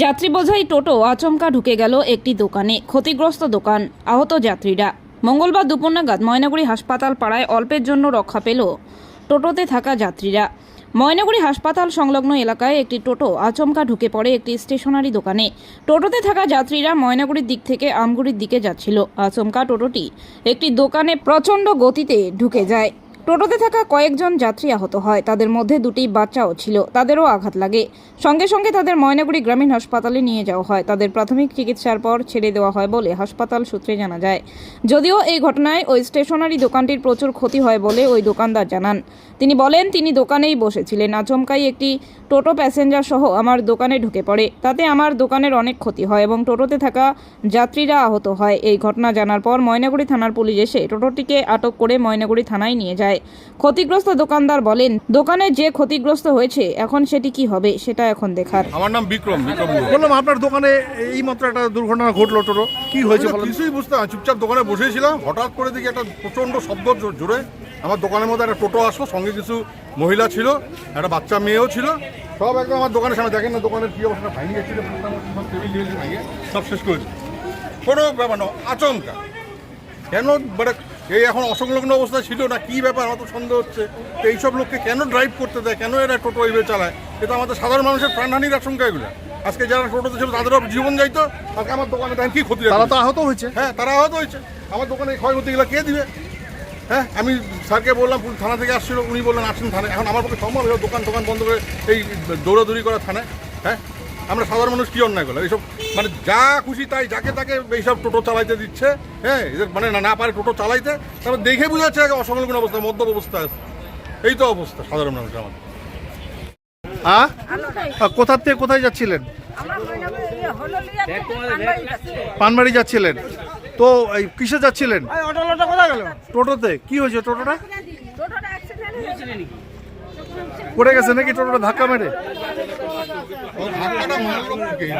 যাত্রী বোঝাই টোটো আচমকা ঢুকে গেল একটি দোকানে। ক্ষতিগ্রস্ত দোকান, আহত যাত্রীরা। মঙ্গলবার দুপুর নাগাদ ময়নাগুড়ি হাসপাতাল পাড়ায় অল্পের জন্য রক্ষা পেল টোটোতে থাকা যাত্রীরা। ময়নাগুড়ি হাসপাতাল সংলগ্ন এলাকায় একটি টোটো আচমকা ঢুকে পড়ে একটি স্টেশনারি দোকানে। টোটোতে থাকা যাত্রীরা ময়নাগুড়ির দিক থেকে আমগুড়ির দিকে যাচ্ছিল। আচমকা টোটোটি একটি দোকানে প্রচণ্ড গতিতে ঢুকে যায়। টোটোতে থাকা কয়েকজন যাত্রী আহত হয়। তাদের মধ্যে দুটি বাচ্চাও ছিল। তাদেরও আঘাত লাগে। সঙ্গে সঙ্গে তাদের ময়নাগুড়ি গ্রামীণ হাসপাতালে নিয়ে যাওয়া হয়। তাদের প্রাথমিক চিকিৎসার পর ছেড়ে দেওয়া হয় বলে হাসপাতাল সূত্রে জানা যায়। যদিও এই ঘটনায় ওই স্টেশনারি দোকানটির প্রচুর ক্ষতি হয় বলে ওই দোকানদার জানান। তিনি বলেন, তিনি দোকানেই বসেছিলেন। আচমকাই একটি টোটো প্যাসেঞ্জার সহ আমার দোকানে ঢুকে পড়ে। তাতে আমার দোকানের অনেক ক্ষতি হয় এবং টোটোতে থাকা যাত্রীরা আহত হয়। এই ঘটনা জানার পর ময়নাগুড়ি থানার পুলিশ এসে টোটোটিকে আটক করে ময়নাগুড়ি থানায় নিয়ে যায়। ক্ষতিগ্রস্ত দোকানদার বলেন দোকানে যে ক্ষতিগ্রস্ত হয়েছে এখন সেটি কি হবে সেটা এখন দেখার। আমার নাম বিক্রম বিক্রম বললাম আপনার দোকানে এই মাত্র একটা দুর্ঘটনা ঘটলো টোটো কি হয়েছে বলেন? কিছুই বুঝতে না চুপচাপ দোকানে বসেছিলাম হঠাৎ করে দেখি একটা প্রচণ্ড শব্দ জো- জোরে। আমার দোকানের মধ্যে একটা টোটো আসলো সঙ্গে কিছু মহিলা ছিল একটা বাচ্চা মেয়েও ছিল। সব একদম আমার দোকানের সামনে দেখেন না দোকানের কি অবস্থা ভেঙে গেছিল সব টেবিল টেবিল ভেঙে সব শেষ করেছে। কোনো ব্যাপার না আচমকা। কেন মানে এই এখন অসংলগ্ন অবস্থা ছিল না কি ব্যাপার অত সন্দেহ হচ্ছে? তো এইসব লোককে কেন ড্রাইভ করতে দেয়? কেন এরা টোটো এইভাবে চালায়? এটা আমাদের সাধারণ মানুষের প্রাণহানির আশঙ্কা এগুলো। আজকে যারা টোটোতে ছিল তাদেরও জীবন যাইতো আজকে আমার দোকানে দেখেন কি ক্ষতি তারা তো আহত হয়েছে। হ্যাঁ তারা আহত হয়েছে। আমার দোকানে ক্ষয়ক্ষতিগুলো কে দিবে? হ্যাঁ আমি স্যারকে বললাম থানা থেকে আসছিল উনি বললেন আসুন থানায়। এখন আমার পক্ষে সম্ভব দোকান টোকান বন্ধ করে এই দৌড়াদৌড়ি করা থানায়। হ্যাঁ আমরা সাধারণ মানুষ কি অন্যায় করলাম? এইসব মানে যা খুশি তাই যাকে তাকে এইসব টোটো চালাইতে দিচ্ছে হ্যাঁ? এদের মানে না না পারে টোটো চালাইতে তারপর দেখে বোঝা যাচ্ছে একে অসংলগ্ন অবস্থা মদ্যপ অবস্থা আছে। এই তো অবস্থা সাধারণ মানুষ আমার হ্যাঁ? কোথার থেকে কোথায় যাচ্ছিলেন? পানবাড়ি যাচ্ছিলেন। তো এই কিসে যাচ্ছিলেন? টোটোতে। কি হয়েছে টোটোটা? টোটোটা পড়ে গেছে নাকি টোটোটা ধাক্কা মেরে? 밥가락 먹으러 올게.